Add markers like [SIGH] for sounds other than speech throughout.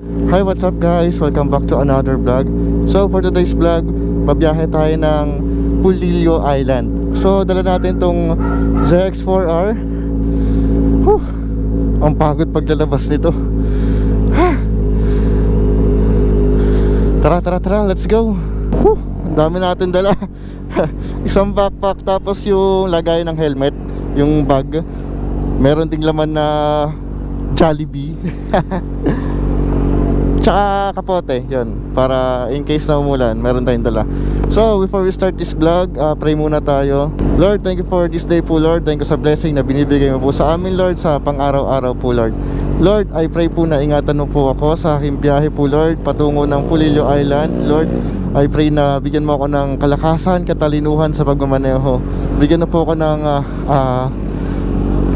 Hi, what's up guys? Welcome back to another vlog. So for today's vlog, babiyahe tayo ng Pulilio Island. So dala natin tong ZX4R. Whew, ang pagod paglalabas nito. [SIGHS] Tara, tara, tara, let's go. Whew, ang dami natin dala. [LAUGHS] Isang backpack tapos yung lagay ng helmet, yung bag. Meron ding laman na Jollibee. [LAUGHS] Tsaka kapote, yun. Para in case na umulan, meron tayong dala. So, before we start this vlog, uh, pray muna tayo. Lord, thank you for this day po, Lord. Thank you sa blessing na binibigay mo po sa amin, Lord, sa pang-araw-araw po, Lord. Lord, I pray po na ingatan mo po ako sa aking biyahe po, Lord, patungo ng Pulilio Island. Lord, I pray na bigyan mo ako ng kalakasan, katalinuhan sa pagmamaneho. Bigyan mo po ako ng ah, ah,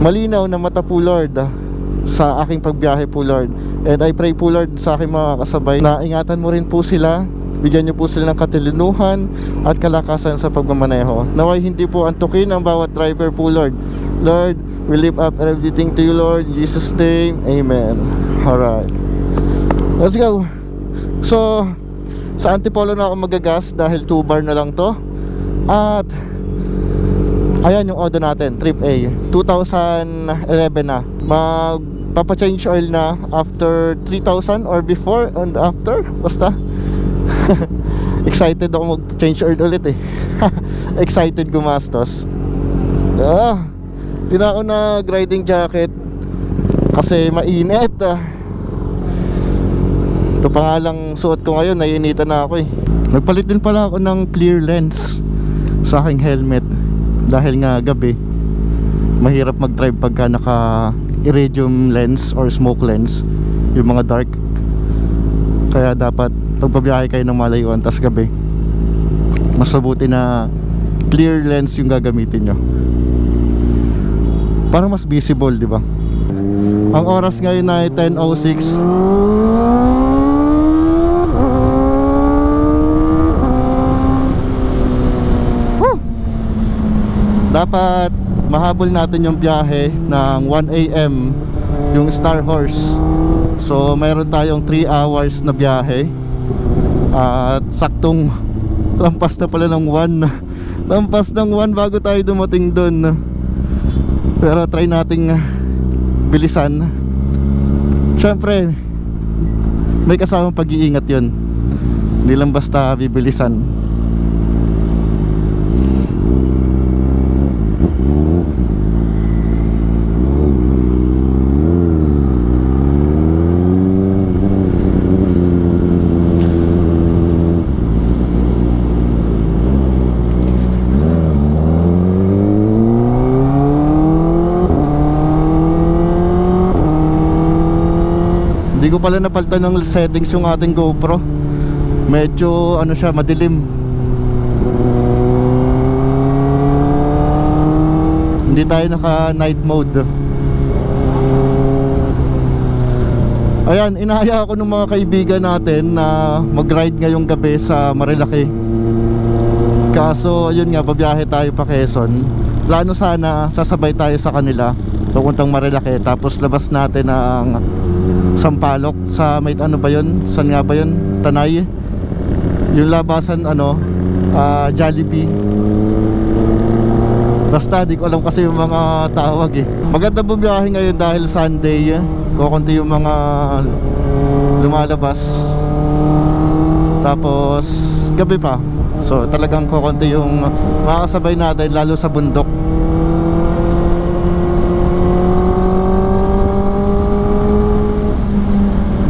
malinaw na mata po Lord sa aking pagbiyahe po Lord. And I pray po Lord sa aking mga kasabay na ingatan mo rin po sila bigyan niyo po sila ng katilinuhan at kalakasan sa pagmamaneho. Naway hindi po antukin ang bawat driver po Lord. Lord we lift up everything to you Lord. In Jesus name Amen. Alright. Let's go. So sa Antipolo na ako magagas dahil 2 bar na lang to. At Ayan yung Odo natin, Trip A. 2011 na Magpapa-change oil na After 3,000 or before and after? Basta. [LAUGHS] Excited ako mag-change oil ulit eh. [LAUGHS] Excited gumastos. Ah, Di na ako nag-riding jacket Kasi mainit ah. Ito pa nga lang suot ko ngayon Naiinitan na ako eh. Nagpalit din pala ako ng clear lens Sa aking helmet dahil nga gabi mahirap mag-drive pagka naka iridium lens or smoke lens yung mga dark. Kaya dapat pagpabiyahe kayo ng malayuan tas gabi. Mas mabuti na clear lens yung gagamitin nyo. Para mas visible di ba? Ang oras ngayon ay 10.06 Woo! dapat mahabol natin yung biyahe ng 1am yung Star Horse. So mayroon tayong 3 hours na biyahe. At saktong [LAUGHS] lampas na pala ng 1 [LAUGHS] lampas ng 1 bago tayo dumating doon pero try nating bilisan. Syempre may kasamang pag-iingat yun. Hindi lang basta bibilisan ko pala napalitan ng settings yung ating GoPro. Medyo ano siya, madilim. Hindi tayo naka night mode. Ayan, inahaya ako ng mga kaibigan natin na mag-ride ngayong gabi sa Marilaki. Kaso, ayun nga, babiyahe tayo pa Quezon. Plano sana, sasabay tayo sa kanila papuntang Marilaki. Tapos labas natin ang Sampalok sa may ano ba yun? Saan nga ba yun? Tanay. Yung labasan ano, ah, Jollibee. Basta di ko alam kasi yung mga tawag eh. Maganda bumiyahe ngayon dahil Sunday. Eh. Kukunti yung mga lumalabas. Tapos gabi pa. So talagang kukunti yung makakasabay natin lalo sa bundok.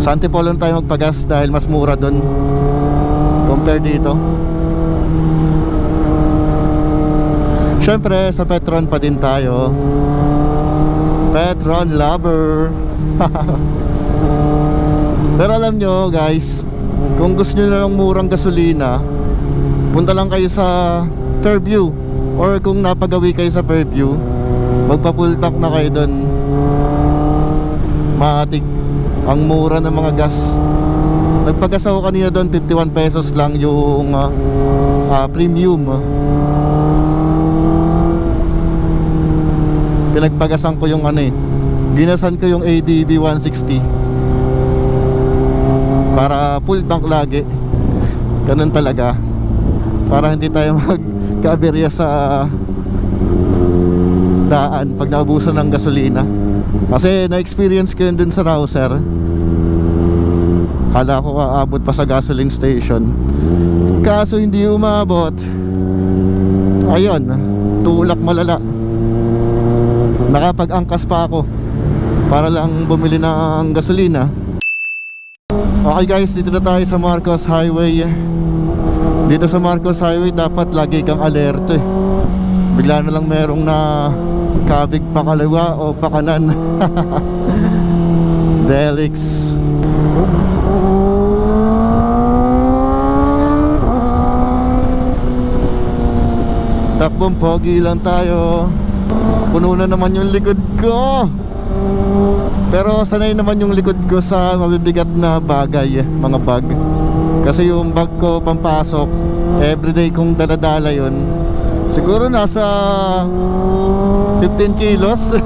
Sa Antipolo tayo magpagas dahil mas mura doon compare dito. Siyempre, sa Petron pa din tayo. Petron lover. [LAUGHS] Pero alam nyo guys, kung gusto nyo na ng murang gasolina, punta lang kayo sa Fairview. Or kung napagawi kayo sa Fairview, magpa-full tank na kayo doon. Matik ang mura ng mga gas. Nagpagas ako kanina doon 51 pesos lang yung ah, ah, premium. Pinagpagasan ko yung ano eh. Ginasan ko yung ADB 160 para full tank lagi. Ganun talaga. Para hindi tayo [LAUGHS] magkaaberya sa daan pag naubusan ng gasolina kasi na-experience ko yun dun sa Rouser kala ko aabot pa sa gasoline station. Kaso hindi umabot. Ayun tulak malala. Nakapag-angkas pa ako para lang bumili ng gasolina. Okay guys dito na tayo sa Marcos Highway. Dito sa Marcos Highway dapat lagi kang alerto eh. Bigla na lang merong na kabig pa kaliwa o pa kanan [LAUGHS] Delix. Takbong pogi lang tayo. Puno na naman yung likod ko. Pero sanay naman yung likod ko sa mabibigat na bagay Mga bag. Kasi yung bag ko pampasok Everyday kong daladala yun. Siguro nasa 15 kilos? [LAUGHS]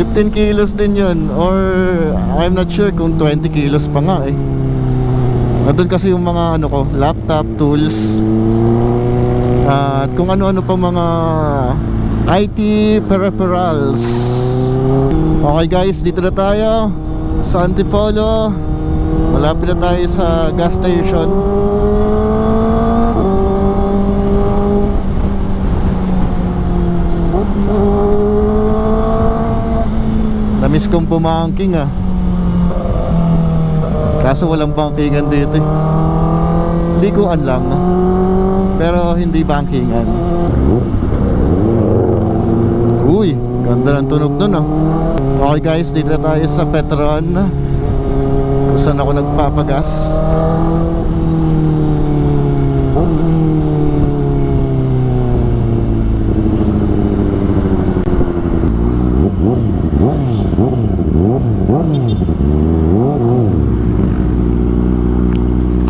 15 kilos din yun. Or I'm not sure kung 20 kilos pa nga eh. Nandun kasi yung mga ano ko Laptop, tools. At kung ano-ano pa mga IT peripherals. Okay guys, dito na tayo Sa Antipolo. Malapit na tayo sa gas station Namiss kong pumangking ah. Kaso walang bankingan dito eh. Liguan lang Pero hindi bankingan Uy, ganda ng tunog nun ah. Okay guys, dito na tayo sa Petron. Kung saan ako nagpapagas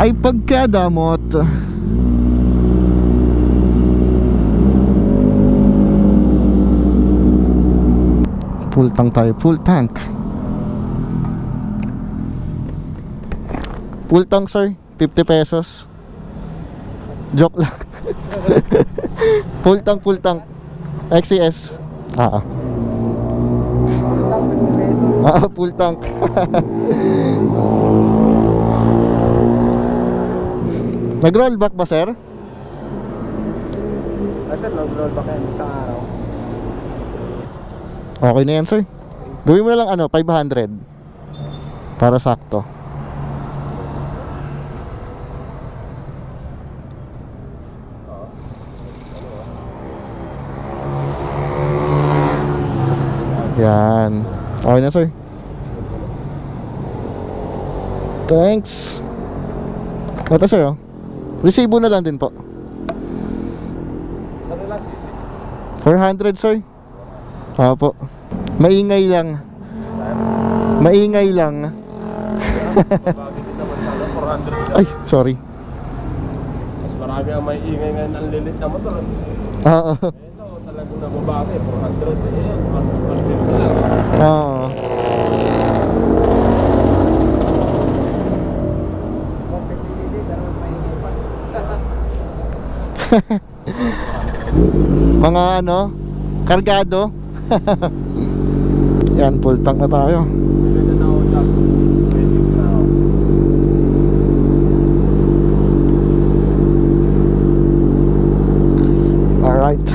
Ay pagkadamot Full tank tayo, full tank. Full tank sir, 50 pesos. Joke lang. [LAUGHS] Full tank, full tank. XCS Ah, ah. Ah, full tank [LAUGHS] Nag-roll back ba sir? Ay sir, nag-roll back yan isang araw. Okay na yan sir. Gawin mo lang ano, 500 Para sakto. Yan. Okay na sir. Thanks. Ito oh Resibo na lang din po. Ano lang sisi? 400 sir? Opo. Maingay lang. Maingay lang. Bagay din naman sana, 400 Ay, sorry. Mas marami ang may ingay ngayon ang lilit na motor. Oo. Ito, talagang nababagay, 400. Eh, yun, 150 lang. Oo 150cc, pero mas maingay pa. [LAUGHS] Mga ano Kargado. [LAUGHS] Yan, full tank na tayo. Alright?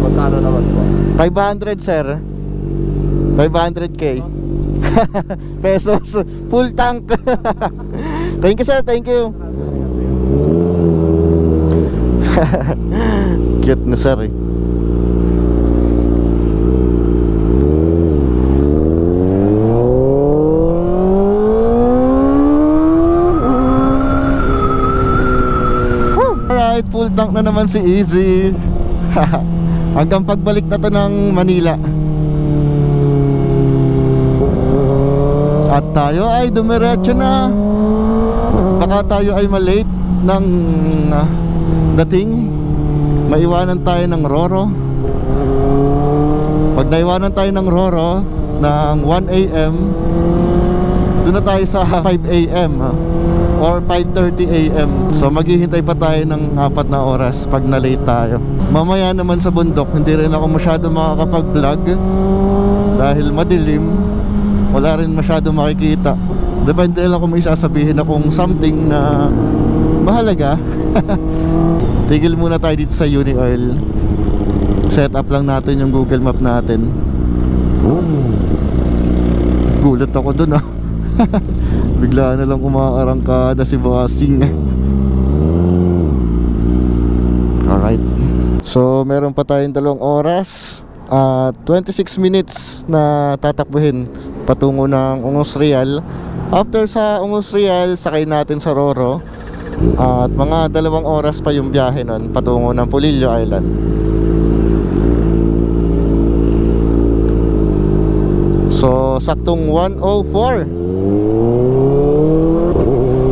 Magkano naman po? 500 sir 500k [LAUGHS] Pesos. Full tank. Thank you sir, thank you [LAUGHS] Cute na sir eh. Alright, full tank na naman si Easy [LAUGHS] Hanggang pagbalik na to ng Manila. At tayo ay dumiretso na. Baka tayo ay malate ng ah, dating Maiwanan tayo ng Roro Pag naiwanan tayo ng Roro ng 1 a.m. Doon na tayo sa 5 a.m. ah, or 5.30 a.m. So maghihintay pa tayo ng apat na oras pag na-late tayo. Mamaya naman sa bundok, hindi rin ako masyado makakapag-vlog dahil madilim. Wala rin masyado makikita. Depende lang kung may sasabihin akong something na mahalaga. [LAUGHS] Tigil muna tayo dito sa Uni Oil. Set up lang natin yung Google Map natin. Gulat ako dun ah. [LAUGHS] Bigla na lang umaarangkada si Bossing. Alright. So, meron pa tayong dalawang oras at 26 minutes na tatakbuhin patungo ng Ungos Real. After sa Ungos Real, sakay natin sa Roro. At mga dalawang oras pa yung biyahe nun patungo ng Pulillo Island. So, saktong 104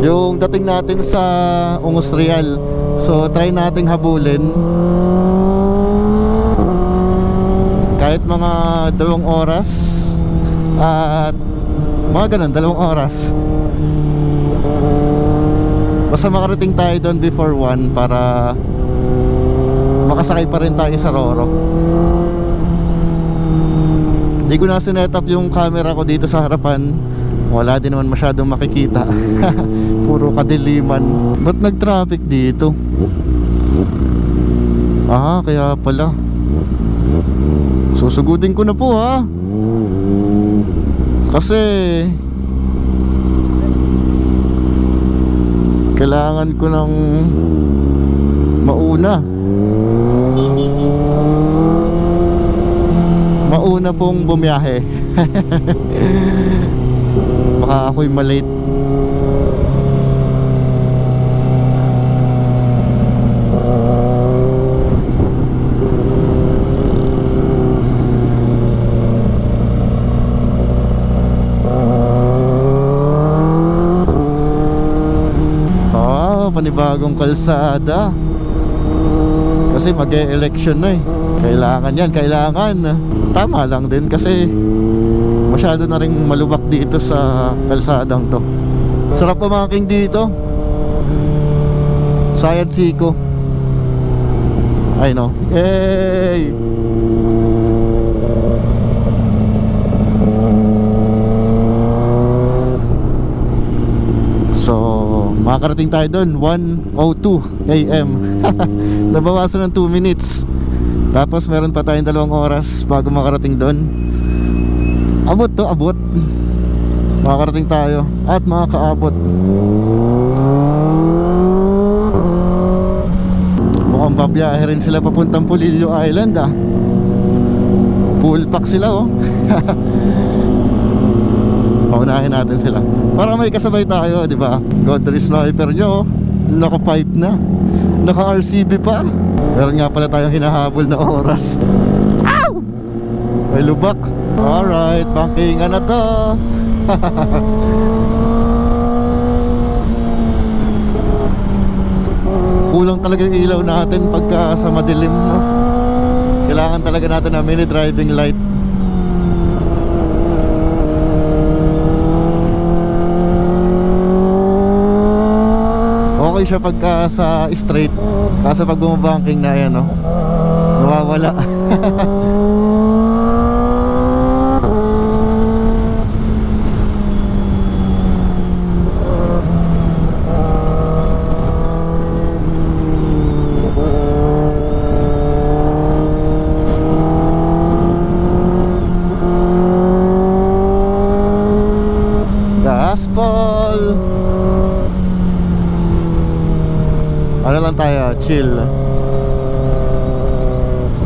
yung dating natin sa Ungos Real. So, try nating habulin. Kahit mga dalawang oras at mga ganun, dalawang oras. Basta makarating tayo doon before 1 para makasakay pa rin tayo sa Roro. Hindi ko na sinet up yung camera ko dito sa harapan. Wala din naman masyadong makikita. [LAUGHS] Puro kadiliman. Ba't nag-traffic dito? Ah, kaya pala. Susugudin ko na po ha Kasi Kailangan ko ng Mauna. Mauna pong bumiyahe. [LAUGHS] Baka ako'y malate Ah, panibagong kalsada. Kasi mag-e-election na eh. Kailangan yan, kailangan. Tama lang din kasi Masyado na rin malubak dito sa kalsadang to. Sarap pumaking dito. Sayad Siko Ay no? Yay So, makakarating tayo doon 1.02 a.m. [LAUGHS] Nabawasan ng 2 minutes. Tapos meron pa tayong dalawang oras bago makarating doon. Abot to, abot. Makakarating tayo. At makakaabot. Mukhang babiyahe rin sila papuntang Pulillo Island ah. Full pack sila oh [LAUGHS] Paunahin natin sila. Para may kasabay tayo, di ba? Godry sniper nyo Naka pipe na Naka RCB pa. Meron nga pala tayong hinahabol na oras. Ow! May lubak. Alright, bankingan na to. [LAUGHS] Kulang talaga yung ilaw natin pagka sa madilim no? Kailangan talaga natin ng mini driving light Okay siya pagka sa straight. Kaso pag bumabanking na yan no Nawawala [LAUGHS] Gaspol Ano lang tayo, chill.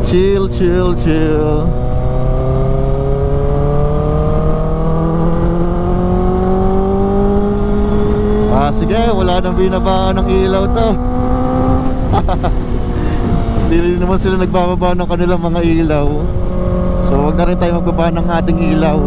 Chill, chill, chill. Ah, sige, wala nang binaba ng ilaw to. [LAUGHS] Hindi naman sila nagbababa ng kanilang mga ilaw. So, wag na rin tayo magbaba ng ating ilaw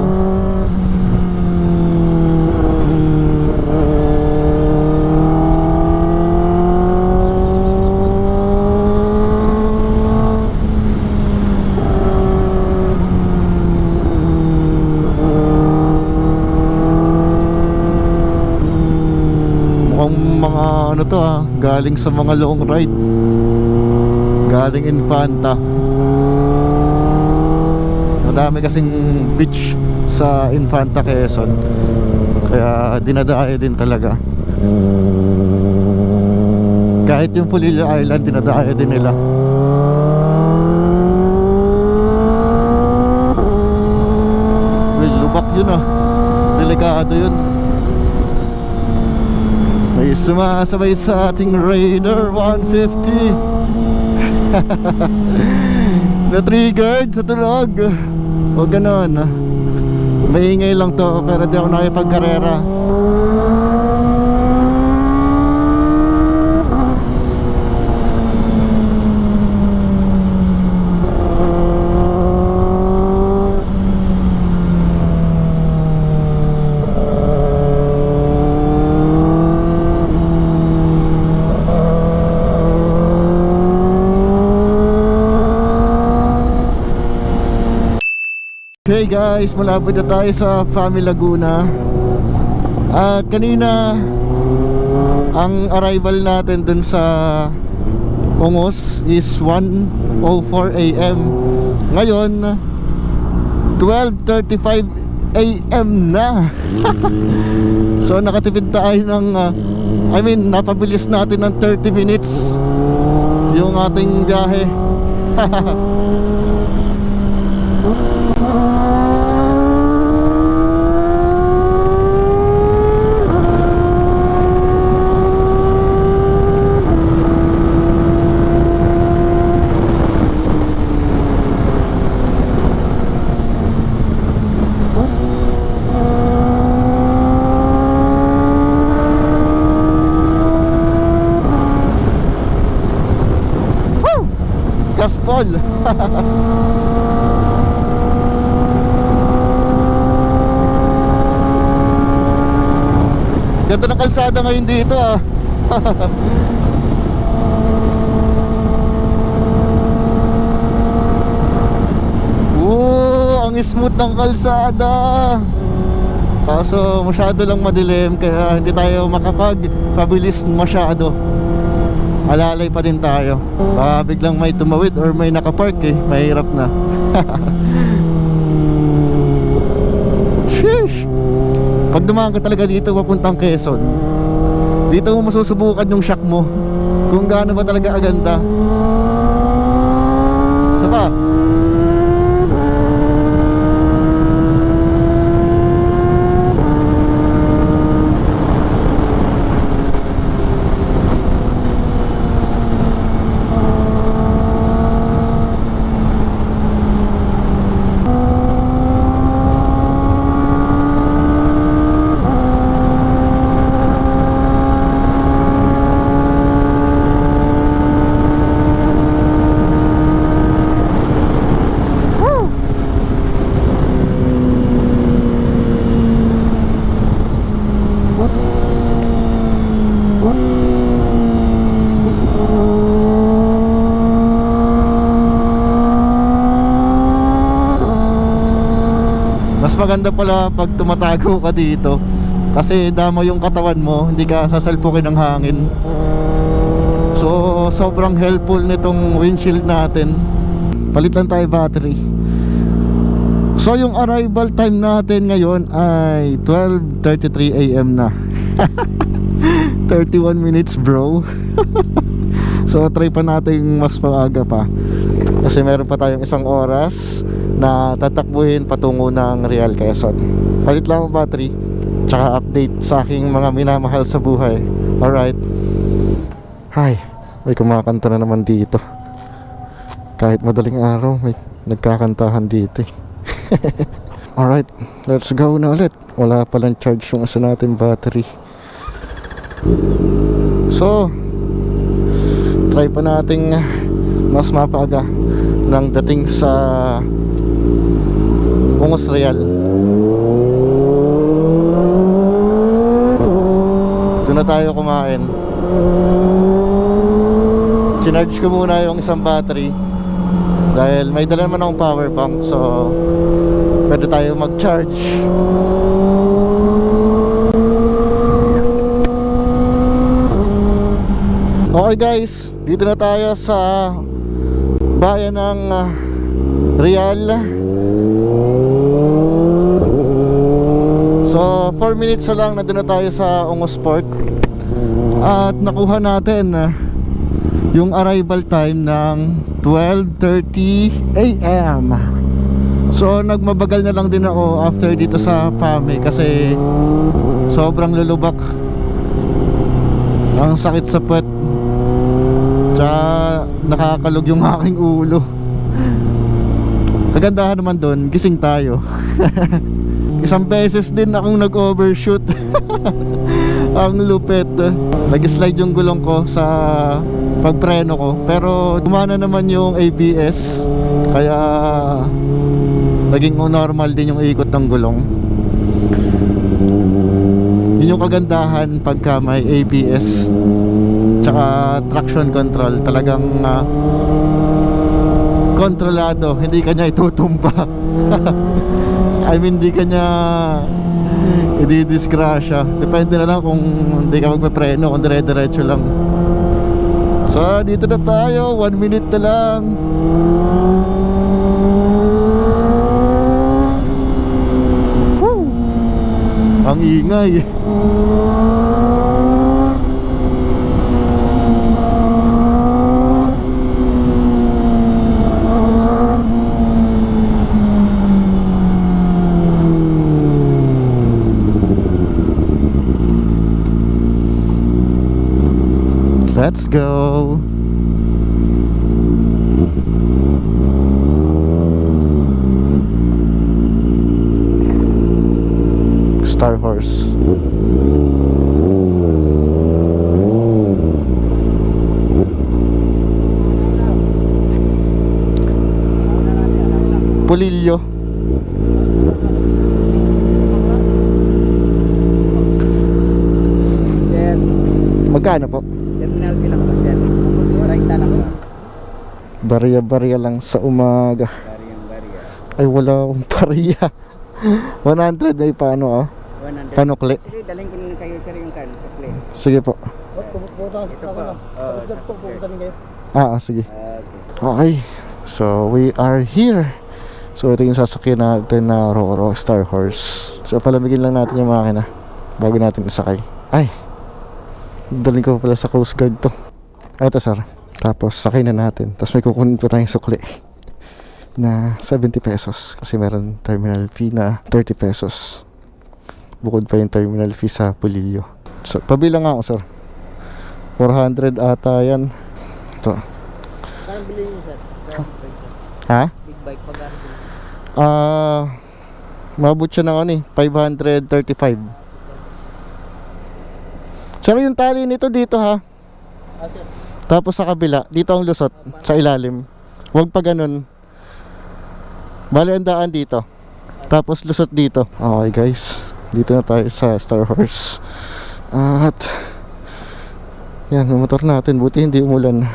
to ah, galing sa mga long ride. Galing Infanta. Madami kasing beach sa Infanta Quezon. Kaya dinadayo din talaga. Kahit yung Pulilio Island, dinadayo din nila. Well, lubak yun ah. Delikado yun. May sumasabay sa ating Raider 150. [LAUGHS] Na-triggered sa tulog. O ganon. Maingay lang to pero di ako nakipagkarera. Okay guys, malapit na tayo sa Fami Laguna At kanina Ang arrival natin dun sa Ungos is 1.04 a.m. Ngayon 12.35 a.m. na [LAUGHS] So nakatipid tayo ng uh, I mean, napabilis natin ng 30 minutes Yung ating biyahe [LAUGHS] Woo! Gaspol [LAUGHS] Ganda ng kalsada ngayon dito ah. [LAUGHS] Oo, ang smooth ng kalsada. Kaso masyado lang madilim Kaya hindi tayo makapag-pabilis masyado Alalay pa din tayo. Baka biglang may tumawid or may nakapark eh. Mahirap na. [LAUGHS] Sheesh. Pag dumaan ka talaga dito papuntang Quezon Dito mo masusubukan yung shock mo Kung gaano ba talaga aganda Isa pa maganda pala pag tumatago ka dito. Kasi damo yung katawan mo Hindi ka sasalpukin ng hangin. So sobrang helpful nitong windshield natin. Palit lang tayo battery. So yung arrival time natin ngayon ay 12.33 am na. [LAUGHS] 31 minutes bro. [LAUGHS] So try pa natin mas maaga pa. Kasi meron pa tayong isang oras Na tatakbuhin patungo ng Real Quezon. Palit lang ang battery Tsaka update sa aking mga minamahal sa buhay. Alright. Hi May kumakanta na naman dito. Kahit madaling araw May nagkakantahan dito eh. [LAUGHS] Alright Let's go na ulit. Wala palang charge yung isa natin battery. So try pa nating mas mapaaga ng dating sa Ungos Real. Doon na tayo kumain. Chinarge ko muna yung isang battery. Dahil may dala naman akong power bank so pwede tayo mag charge Okay guys, dito na tayo sa bayan ng ah, Real. So, 4 minutes na lang nandun na tayo sa Ongos Port. At nakuha natin ah, yung arrival time ng 12.30 a.m. So, nagmabagal na lang din ako after dito sa PAMI kasi sobrang lulubak. Ang sakit sa puwet. Tsaka nakakalog yung [LAUGHS] aking ulo. Kagandahan naman doon, gising tayo. [LAUGHS] Isang beses din akong nag-overshoot. [LAUGHS] Ang lupet. Nag-slide yung gulong ko sa pagpreno ko. Pero gumana naman yung ABS. Kaya naging normal din yung ikot ng gulong. Yun yung kagandahan pagka may ABS tsaka traction control talagang ah, kontrolado hindi kanya itutumba [LAUGHS] I mean hindi kanya ididisgrasya depende na lang kung hindi ka magpapreno kung dire-diretso lang. So dito na tayo. 1 minute na lang. Woo! ang ingay Let's go. Star Horse. Pulilyo. Sir, Magkano po? terminal B lang ba, sir? Right na lang ba? Barya-barya lang sa umaga. Barya. Ay, wala akong pariya. 100 [LAUGHS] ay paano ah? 100. Panukli. Sige, dalhin ko na sa'yo, sir, yung kan sa play. Sige po. Ito po. Oh, sir. Ah, ah, sige. Okay. Okay. So, we are here. So, ito yung sasakyan natin na Roro Star Horse. So, palamigin lang natin yung makina bago natin isakay. Ay! Daling ko pala sa Coast Guard to. Ito, sir. Tapos, sakay na natin. Tapos, may kukunin pa tayong sukli na 70 pesos. Kasi meron terminal fee na 30 pesos. Bukod pa yung terminal fee sa Pulilio. So, pabilang ako, sir. 400 ata yan. Ito. Saan bilhin niyo, sir? Sir, Ha? Big bike pag Ah, mabot siya ng ano eh, 535. Saan yung tali nito dito ha? Ah, sir. Tapos sa kabila, dito ang lusot, sa ilalim. Huwag pa ganun. Bali ang daan dito. Tapos lusot dito. Okay guys, dito na tayo sa Star Horse. At, yan, motor natin, buti hindi umulan.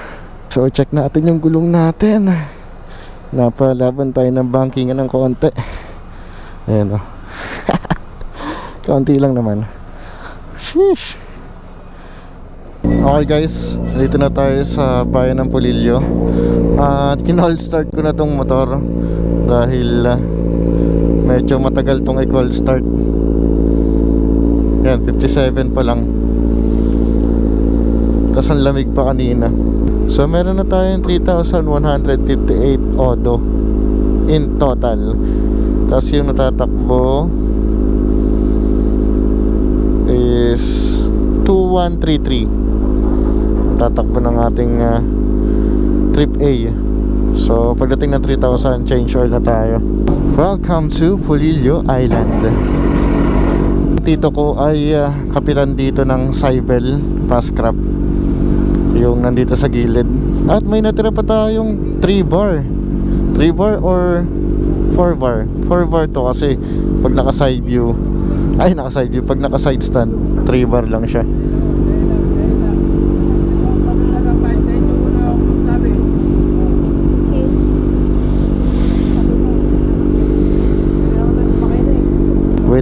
So check natin yung gulong natin. Napalaban tayo ng bankingan ng konti. Ayan [LAUGHS] o. Konti lang naman. Sheesh. Okay guys, dito na tayo sa bayan ng Pulilio. At kinall start ko na tong motor dahil ah, medyo matagal tong i-call start. Yan, 57 pa lang. Tapos ang lamig pa kanina. So meron na tayong 3,158 odo in total. Tapos yung natatakbo is 2133. Tatakbo ng ating ah, trip A. So pagdating ng 3,000 change oil na tayo. Welcome to Pulilio Island. Tito ko ay ah, kapitan dito ng Cybel Fastcraft yung nandito sa gilid at may natira pa tayong 3 bar 3 bar or 4 bar 4 bar to kasi pag naka side view ay naka side view pag naka side stand 3 bar lang siya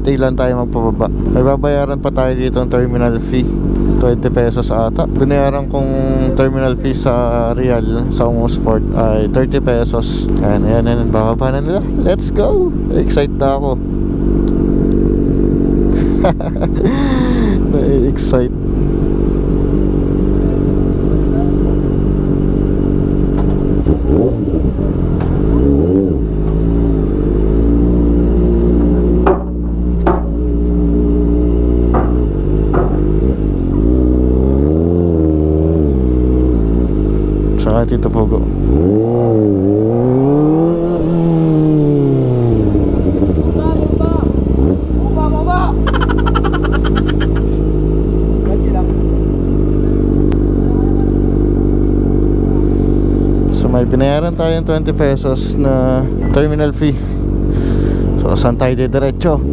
wait lang tayo magpababa may babayaran pa tayo dito ng terminal fee 20 pesos ata. Binayaran kong terminal fee sa Real sa Ungos Fort ay 30 pesos. Ayan, ayan, ayan. Bababa na nila. Let's go! Excited na ako. [LAUGHS] Na-excite. Tito Pogo. So may binayaran tayong 20 pesos na terminal fee. So saan tayo diretso?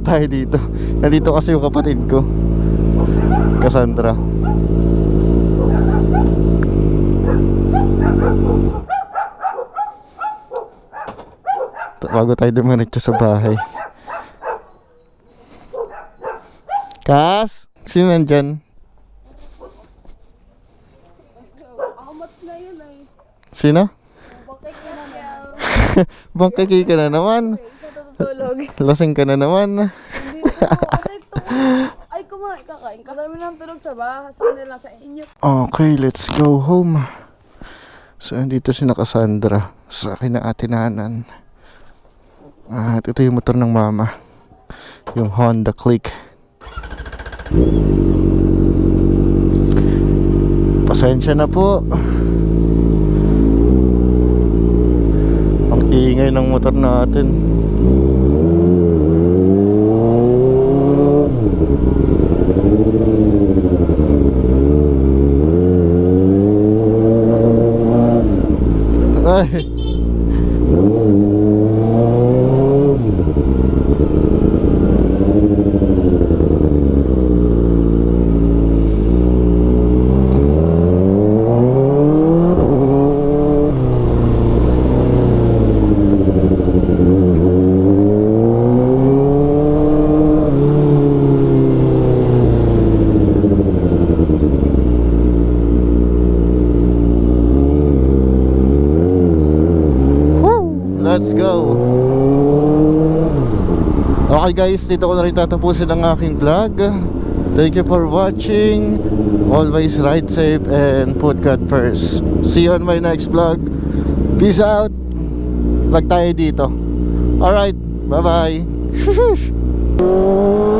Muna tayo dito. Nandito kasi yung kapatid ko. Cassandra. Bago tayo dumiretso sa bahay. Kas? Sino nandyan? Na. Sino? Na? Bangkaki ka na naman. [LAUGHS] Isa tutulog. Lasing ka na naman. Hindi. Kasi ito. Ay, kumain kakain. Kami lang tulog sa bahay. Sa kanila sa inyo. Okay, let's go home. So, andito si na Cassandra sa akin na atinanan. At ito yung motor ng mama. Yung Honda Click. Pasensya na po. Ang ingay ng motor natin. Ay. Let's go! Okay guys, dito ko na rin tatapusin ang aking vlog. Thank you for watching. Always ride safe and put God first. See you on my next vlog. Peace out. Vlog tayo dito. Alright, bye bye. [LAUGHS]